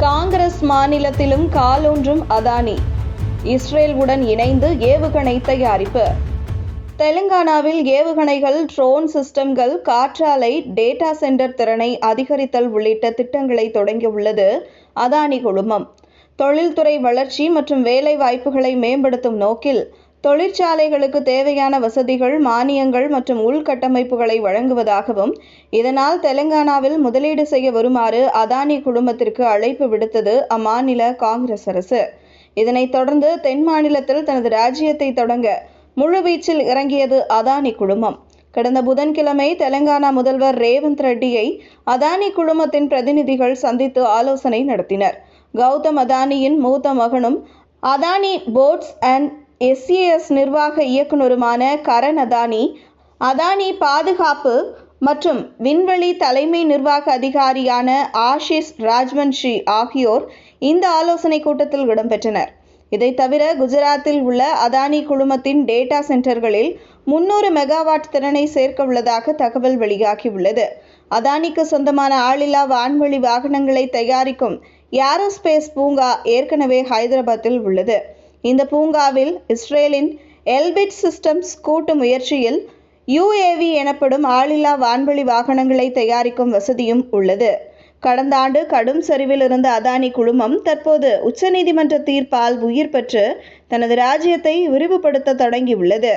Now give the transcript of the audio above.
காங்கிரஸ் மாநிலத்திலும் காலூன்றும் அதானி. இஸ்ரேலுடன் இணைந்து ஏவுகணை தயாரிப்பு. தெலுங்கானாவில் ஏவுகணைகள் ட்ரோன் சிஸ்டம்கள் காற்றாலை டேட்டா சென்டர் திறனை அதிகரித்தல் உள்ளிட்ட திட்டங்களை தொடங்கியுள்ளது அதானி குழுமம். தொழில்துறை வளர்ச்சி மற்றும் வேலை வாய்ப்புகளை மேம்படுத்தும் நோக்கில் தொழிற்சாலைகளுக்கு தேவையான வசதிகள் மானியங்கள் மற்றும் உள்கட்டமைப்புகளை வழங்குவதாகவும் இதனால் தெலங்கானாவில் முதலீடு செய்ய வருமாறு அதானி குழுமத்திற்கு அழைப்பு விடுத்தது அம்மாநில காங்கிரஸ் அரசு. இதனைத் தொடர்ந்து தென் மாநிலத்தில் தனது ராஜ்யத்தை தொடங்க முழுவீச்சில் இறங்கியது அதானி குழுமம் கடந்த புதன்கிழமை தெலங்கானா முதல்வர் ரேவந்த் ரெட்டியை அதானி குழுமத்தின் பிரதிநிதிகள் சந்தித்து ஆலோசனை நடத்தினர். கௌதம் அதானியின் மூத்த மகனும் அதானி போர்ட்ஸ் அண்ட் எஸ்சிஎஸ் நிர்வாக இயக்குனருமான கரண் அதானி அதானி பாதுகாப்பு மற்றும் விண்வெளி தலைமை நிர்வாக அதிகாரியான ஆஷிஷ் ராஜ்வன்ஷி ஆகியோர் இந்த ஆலோசனை கூட்டத்தில் இடம்பெற்றனர். இதைத் தவிர குஜராத்தில் உள்ள அதானி குழுமத்தின் டேட்டா சென்டர்களில் முன்னூறு மெகாவாட் திறனை சேர்க்க உள்ளதாக தகவல் வெளியாகியுள்ளது. அதானிக்கு சொந்தமான ஆளில்லா வான்வழி வாகனங்களை தயாரிக்கும் ஏரோஸ்பேஸ் பூங்கா ஏற்கனவே ஹைதராபாத்தில் உள்ளது. இந்த பூங்காவில் இஸ்ரேலின் எல்பிட் சிஸ்டம்ஸ் கூட்டு முயற்சியில் யுஏவி எனப்படும் ஆளில்லா வான்வெளி வாகனங்களை தயாரிக்கும் வசதியும் உள்ளது. கடந்த ஆண்டு கடும் சரிவில் இருந்த அதானி குழுமம் தற்போது உச்சநீதிமன்ற தீர்ப்பால் உயிர் பெற்று தனது ராஜ்யத்தை விரிவுபடுத்த தொடங்கியுள்ளது.